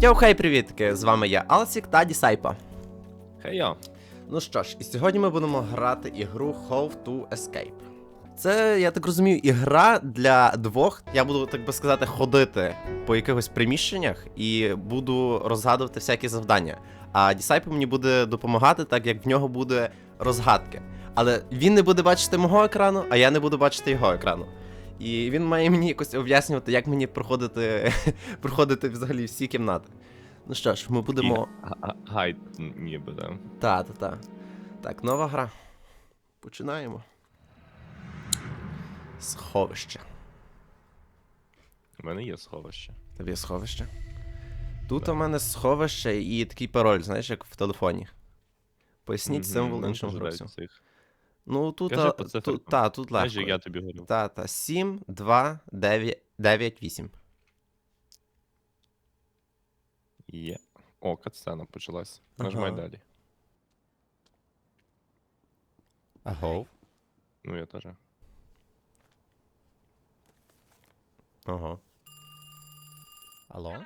Йоу, хей, привітки! З вами я, Алсік та Дісайпа. Хей-йо. Ну що ж, і сьогодні ми будемо грати ігру How to Escape. Це, я так розумію, ігра для двох. Я буду, так би сказати, ходити по якихось приміщеннях і буду розгадувати всякі завдання. А Дісайпа мені буде допомагати, так як в нього буде розгадки. Але він не буде бачити мого екрану, а я не буду бачити його екрану. І він має мені якось об'яснювати, як мені проходити, проходити взагалі всі кімнати. Ну що ж, ми будемо. Га- га- Гайд ніби, да. Та, та, та. Так, нова гра. Починаємо. Сховище. У мене є сховище. Тобі є сховище. Тут у мене сховище і такий пароль, знаєш, як в телефоні. Поясніть символ ну, іншому гравцю. цих. Ну, тут, Кажи а, по тут, та, тут Знаєш, легко. як я тобі говорю. Та, та. 7, 2, 9, 9, 8. Є. О, катсцена почалась. Нажимай Ага. далі. Аго. Ну, я теж. Ага. Алло?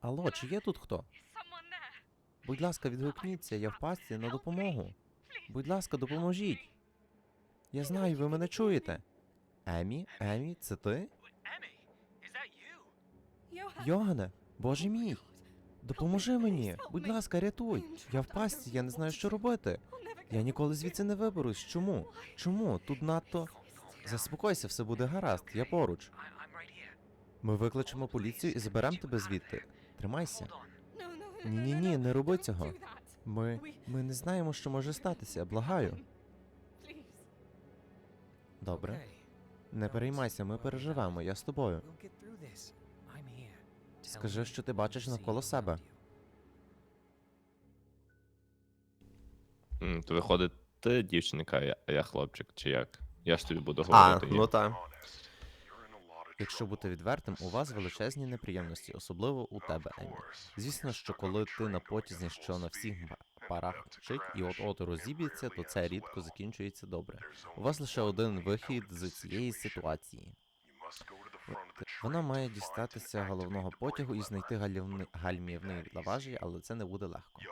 Алло, чи є тут хто? Будь ласка, відгукніться, я в пастці на допомогу. Будь ласка, допоможіть. Я знаю, ви мене чуєте. Емі, Емі, це ти? Йогане, боже мій. Допоможи мені. Будь ласка, рятуй. Я в пастці, я не знаю, що робити. Я ніколи звідси не виберусь. Чому? Чому? Тут надто. Заспокойся, все буде гаразд, я поруч. Ми викличемо поліцію і заберемо тебе звідти. Тримайся. Ні, ні, ні, не роби цього. Ми. ми не знаємо, що може статися, благаю. Добре. Не переймайся, ми переживемо, я з тобою. Скажи, що ти бачиш навколо себе. М, То виходить, ти дівчинка, а я, а я хлопчик, чи як? Я ж тобі буду А, говорити. ну так. Якщо бути відвертим, у вас величезні неприємності, особливо у тебе, Емі. Звісно, що коли ти на потязі, що на всіх парах мчить і от-от розіб'ється, то це рідко закінчується добре. У вас лише один вихід з цієї ситуації. Вона має дістатися головного потягу і знайти гальмівний, гальмівний лаважі, але це не буде легко.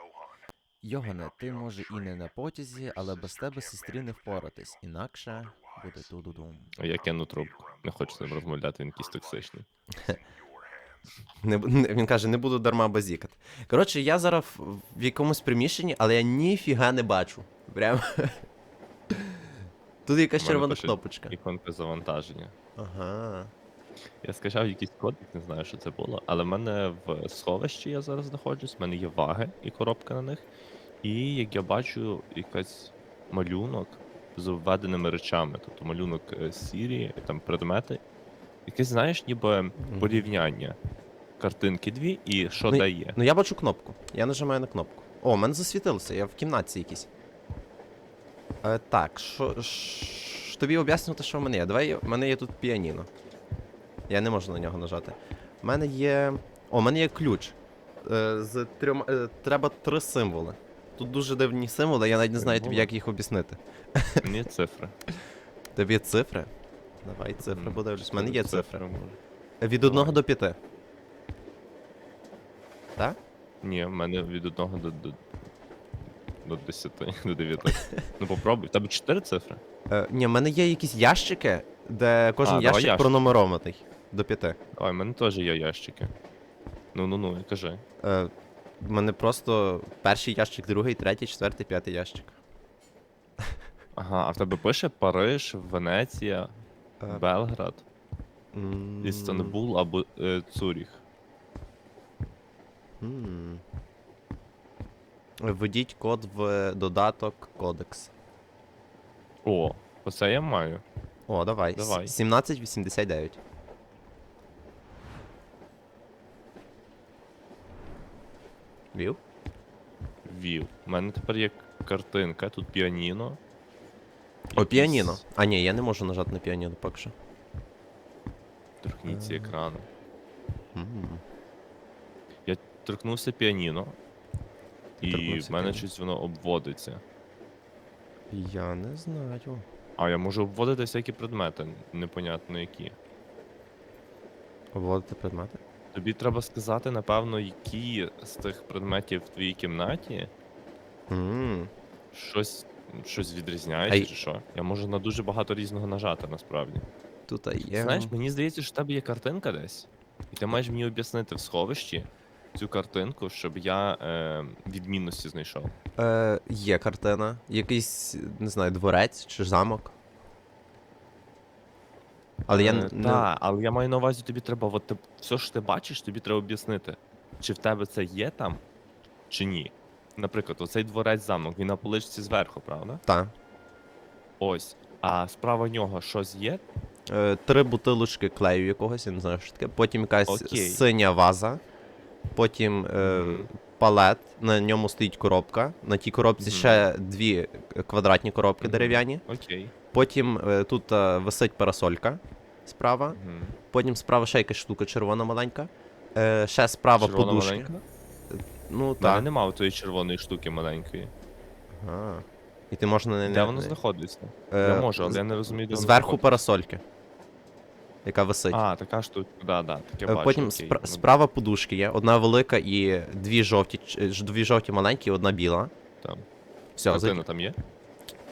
Йогане, ти може і не на потязі, але без тебе сестрі не впоратись, інакше буде ту-ду-дум. А я кину трубку. Не хочу з ним розмовляти, він якийсь токсичний. Не, не, він каже, не буду дарма базікати. Коротше, я зараз в, якомусь приміщенні, але я ніфіга не бачу. Прям. Тут якась червона кнопочка. Іконка завантаження. Ага. Я скачав якийсь кодик, не знаю, що це було, але в мене в сховищі я зараз знаходжусь, в мене є ваги і коробка на них. І як я бачу, якась малюнок з введеними речами, тобто малюнок е, сірі, там предмети. Якесь, знаєш, ніби порівняння. Картинки дві і що Ну, де є. Ну я бачу кнопку. Я нажимаю на кнопку. О, мене засвітилося, я в кімнаті якійсь. Е, так, що. ш- Тобі об'яснювати, що в мене є. Давай, в мене є тут піаніно. Я не можу на нього нажати. У мене є. О, в мене є ключ. Е, з трьома. Е, треба три символи. Тут дуже дивні символи, я навіть не знаю тобі, як їх об'яснити. Ні, цифри. Тобі цифри? Давай цифри подивлюсь. У мене є цифри. Від 1 до 5. Так? Ні, в мене від одного до, до, до 10, до 9. Ну попробуй. В тебе 4 цифри? Е, ні, в мене є якісь ящики, де кожен А, давай ящик ящик. пронумерований до 5. Давай, в мене теж є ящики. Ну ну ну, кажи. Е, в мене просто перший ящик, другий, третій, четвертий, п'ятий ящик. Ага, а в тебе пише Париж, Венеція, Е, Белград, м, Істанбул або е, Цуріх. м. Введіть код в додаток кодекс. О, оце я маю. О, давай. Давай. 1789. Вів? Вів. У мене тепер є картинка, тут піаніно. О, піаніно. А ні, я не можу нажати на піаніно поки що. Торкніться Е. екрану. М. Я торкнувся піаніно. І торкнувся в мене піаніно. щось воно обводиться. Я не знаю. А я можу обводити всякі предмети, непонятно які. Обводити предмети? Тобі треба сказати, напевно, які з тих предметів в твоїй кімнаті М, щось, щось відрізняється, Ай. чи що. Я можу на дуже багато різного нажати, насправді. Тут є. Знаєш, мені здається, що в тебе є картинка десь, і ти маєш мені об'яснити в сховищі цю картинку, щоб я е, відмінності знайшов. Е, є картина. Якийсь, не знаю, дворець чи замок. Але я Е, не. Та, але я маю на увазі, тобі треба, от ти, все, що ти бачиш, тобі треба об'яснити, чи в тебе це є там, чи ні. Наприклад, оцей дворець замок, він на поличці зверху, правда? Та. Ось. А справа нього щось є? Е, три бутилочки клею якогось, я не знаю, що таке. Потім якась Окей. синя ваза. Потім е, Мгм. палет, на ньому стоїть коробка. На тій коробці Мгм. ще дві квадратні коробки Мгм. дерев'яні. Окей. Потім е, тут е, висить парасолька справа. Угу. Потім справа ще якась штука червона маленька. Е, ще справа Червона подушки. маленька? Ну так. немає тої червоної штуки маленької. А. І ти можна не. Де вона знаходиться? Е, Я можу, але з- я не розумію, де Зверху парасольки. Яка висить. А, така штука, да, да, таке Е, бачу. Потім окей. спра- справа подушки є, одна велика і дві жовті, е, дві жовті маленькі, і одна біла. Там. Все, Картина там є?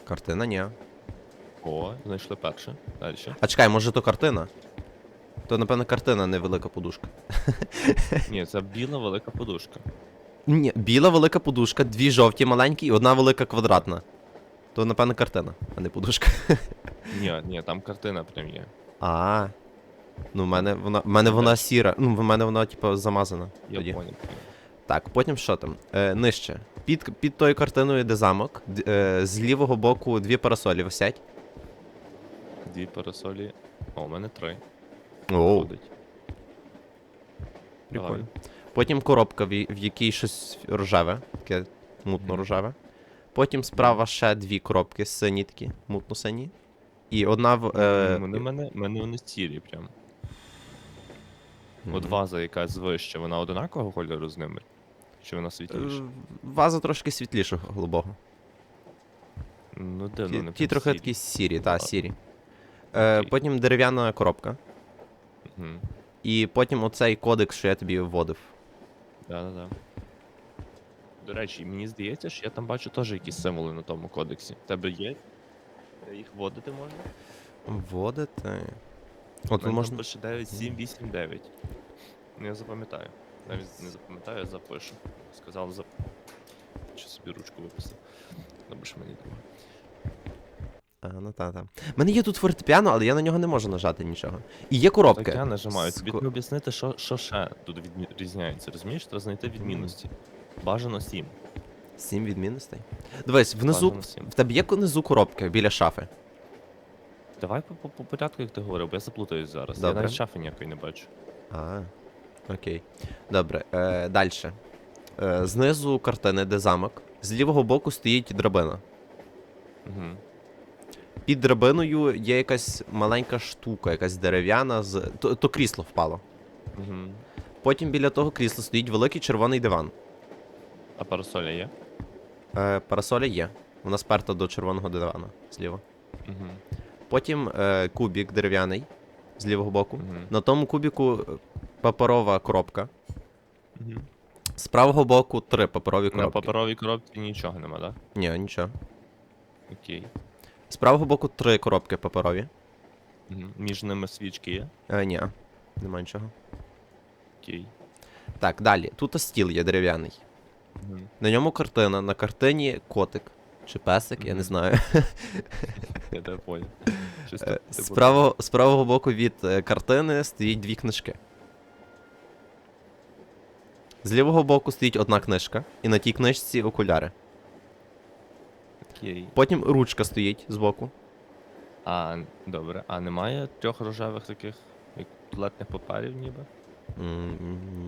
Картина, ні. О, знайшли перше. Далі. А чекай, може то картина? То, напевно, картина, не велика подушка. Ні, це біла велика подушка. Ні, біла велика подушка, дві жовті маленькі і одна велика квадратна. То, напевно, картина, а не подушка. Ні, ні, там картина прям є. А. Ну, в мене вона, в мене вона сіра. Ну, в мене вона, типу, замазана. Я тоді. понял. Так, потім що там? Е, нижче. Під, під тою картиною, де замок, д- е, з лівого боку дві парасолі висять. Дві парасолі. О, у мене три. О, Ходить. прикольно. Давай. Потім коробка, в, якій щось рожеве, таке мутно рожеве. Потім справа ще дві коробки сині такі, мутно сині. І одна в. Е, мене, в мене вони сірі прям. От ваза якась вища, вона одинакового кольору з ними? Чи вона світліша? Е, Ваза трошки світлішого голубого. Ну, Ті, вони ті трохи сірі. такі сірі, та, сірі. Е, потім дерев'яна коробка. Мгм. І потім оцей кодекс, що я тобі вводив. Да-да-да. До речі, мені здається, що я там бачу теж якісь символи на тому кодексі. В тебе є? Їх вводити можна? Вводити. От От можна... пише 9789. Ну, я запам'ятаю. Навіть не запам'ятаю, я запишу. Сказав зап... Чи собі ручку виписав. Добре, що мені друга. А, ну та, та. У мене є тут фортепіано, але я на нього не можу нажати нічого. І є коробки. Так я нажимаю. Тобі треба об'яснити, що, що ще тут відрізняється. Розумієш? Треба знайти відмінності. Бажано 7. Сім відмінностей. Дивись, внизу. Бажано 7. В тебе є внизу коробки біля шафи. Давай по, по, по порядку, як ти говорив, бо я заплутаюсь зараз. Я навіть шафи ніякої не бачу. А, окей. Добре, е, далі. Е, знизу картини, де замок. З лівого боку стоїть драбина. Угу. Під драбиною є якась маленька штука, якась дерев'яна з. То, то крісло впало. Угу. Потім біля того крісла стоїть великий червоний диван. А парасоля є? Е, парасоля є. Вона сперта до червоного дивана зліва. Угу. Потім е, кубік дерев'яний з лівого боку. Угу. На тому кубіку е, паперова коробка. Угу. З правого боку три паперові коробки. На паперовій коробці нічого нема, так? Ні, нічого. Окей. З правого боку три коробки паперові. Угу. Між ними свічки є? Е, ні, нема нічого. Окей. Так, далі. Тут стіл є дерев'яний. Угу. На ньому картина. На картині котик. Чи песик, я не Мгм. знаю. Я тебе понял. Щось Е, так, З правого, з правого боку від е, картини стоїть дві книжки. З лівого боку стоїть одна книжка, і на тій книжці окуляри. Окей. Потім ручка стоїть збоку. А, добре. А немає трьох рожевих таких, як туалетних паперів ніби? М,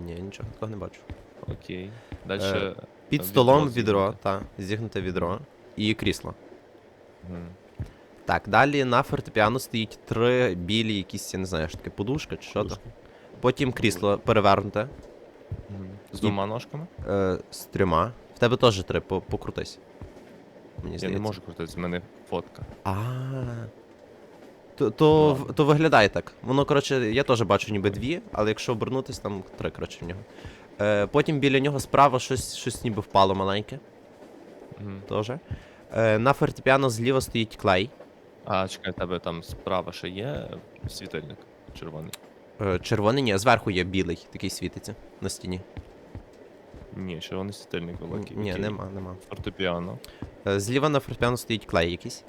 Ні, нічого такого не бачу. Окей. Далі. Е, Під відро столом відро, зігнуте. та, зігнуте відро і крісло. Так, далі на фортепіано стоїть три білі, якісь, я не знаю, що таке, подушка чи що то. Потім крісло перевернуте. З І- двома ножками? е, з трьома. В тебе теж три, по- покрутись. Мені Я не можу крутити, з мене фотка. А. То, то, в- то виглядає так. Воно, коротше, я теж бачу ніби дві, але якщо обернутись, там три, коротше, в нього. Е, потім біля нього справа щось, щось ніби впало маленьке. Мгм. Теж. Е, на фортепіано зліва стоїть клей. А, чекай, в тебе там справа ще є світильник червоний. Е, червоний, ні, зверху є білий, такий світиться на стіні. Ні, червоний світильник великий. Ні, Окей. нема, нема. Фортепіано. Е, зліва на фортепіано стоїть клей якийсь.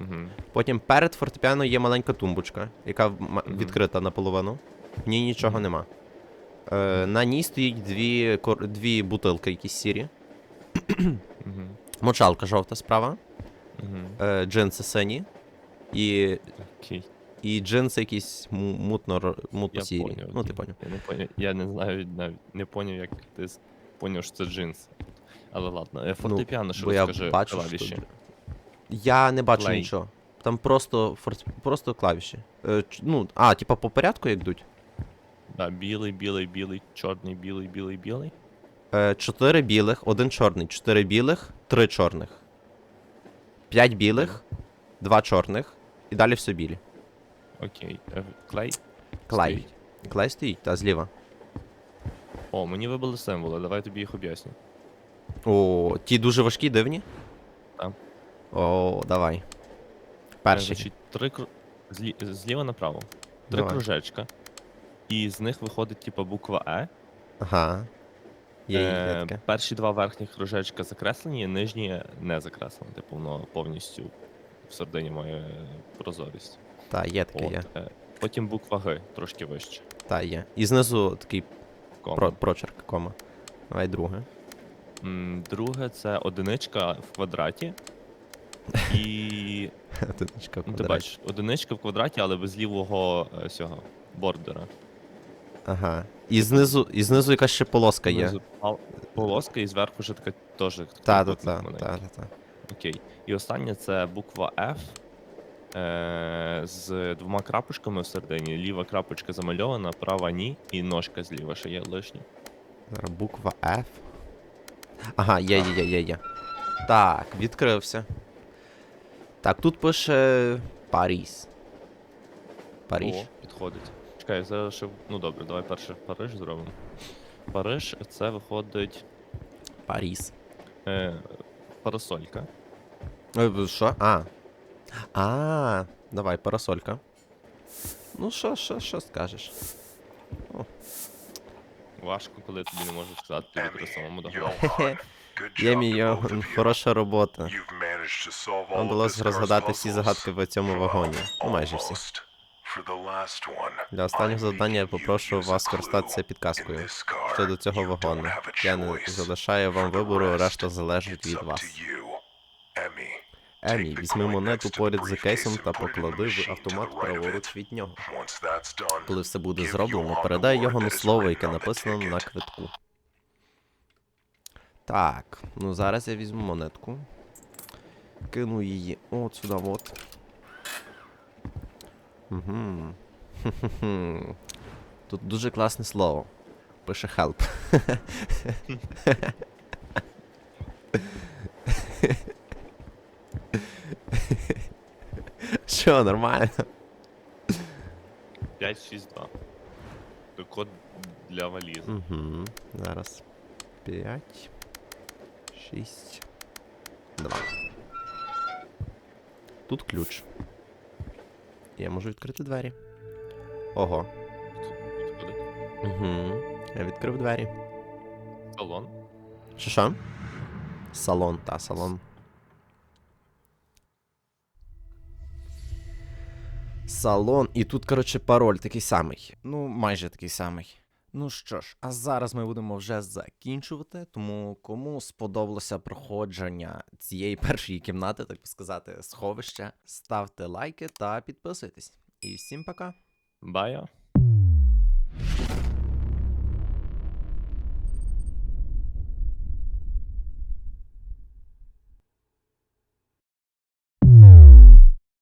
Угу. Потім перед фортепіано є маленька тумбочка, яка ма- відкрита наполовину. В ній нічого Мгм. нема. Е, на ній стоїть дві, кор- дві бутилки якісь сірі. Угу. Мочалка жовта справа, Угу. е, джинси сині і, Окей. і джинси якісь мутно мутно сірі. поняв. Ну, ти поняв. Я не поняв. Я не знаю навіть не поняв, як ти поняв, що це джинс. Але ладно, Е, фортепіано, що Ну, Бо я розкажи бачу, клавіші. що... Я не бачу Клей. нічого. Там просто, форт... просто клавіші. Е, ч- ну, а, типа по порядку йдуть. Да, білий, білий, білий, чорний, білий, білий, білий. Е, чотири білих, один чорний, чотири білих, три чорних. П'ять білих, два чорних, і далі все білі. Окей. Е, Клей. Клей. стоїть. Клей стоїть, та зліва. О, мені вибили символи, давай тобі їх об'ясню. О, ті дуже важкі, дивні? Так. О, давай. Перший. Три кру... злі... зліва направо. Три Давай. кружечка. І з них виходить, типа, буква Е. Ага. Є, Е, перші два верхніх кружечка закреслені, нижні не закреслені. Типу, воно повністю в середині має прозорість. Та, є таке, От, є. е, потім буква Г трошки вище. Та, є. І знизу такий Кома. про, прочерк, кома. Давай друге. М, Друге це одиничка в квадраті. І. Одиничка в Ну, ти квадраті. бачиш, одиничка в квадраті, але без лівого е, цього бордера. Ага. І знизу, і знизу якась ще полоска є. Внизу пал- Полоска і зверху вже така теж. Та, та, та, та, та, та. Окей. І останнє це буква F. Е, з двома крапочками всередині. Ліва крапочка замальована, права ні, і ножка зліва ще є лишня. Зараз буква F. Ага, є, є, є, є, є. Так, відкрився. Так, тут пише Паріс. Паріж. О, підходить. Чекай, зараз ще. Ну добре, давай перше Париж зробимо. Париж це виходить Паріс. е, парасолька. Е, Що? А. А, давай, парасолька. Ну, що, що, що скажеш? Важко, коли тобі не можуть сказати, тобі треба самому догадати. Хе-хе. Ємі, йо, хороша робота. Вам вдалося розгадати всі загадки в цьому вагоні. Ну, майже всі. Для останнього завдання я попрошу вас скористатися підказкою щодо цього вагону. Я не залишаю вам вибору, решта залежить від вас. Емі, візьми монету поряд з кейсом та поклади в автомат праворуч від нього. Коли все буде зроблено, передай його на слово, яке написано на квитку. Так, ну зараз я візьму монетку. Кину її от сюди от. Угу. Тут дуже класне слово. Пише help. Що, нормально? 5-6-2. Це код для валізи. Угу. Зараз. 5. 6. 2. Тут ключ. Я можу відкрити двері. Ого. Угу. Я відкрив двері. Салон. Що що? Салон, та, салон. Салон, і тут, коротше, пароль такий самий. Ну, майже такий самий. Ну що ж, а зараз ми будемо вже закінчувати. Тому кому сподобалося проходження цієї першої кімнати, так би сказати, сховища, ставте лайки та підписуйтесь. І всім пока. Бая.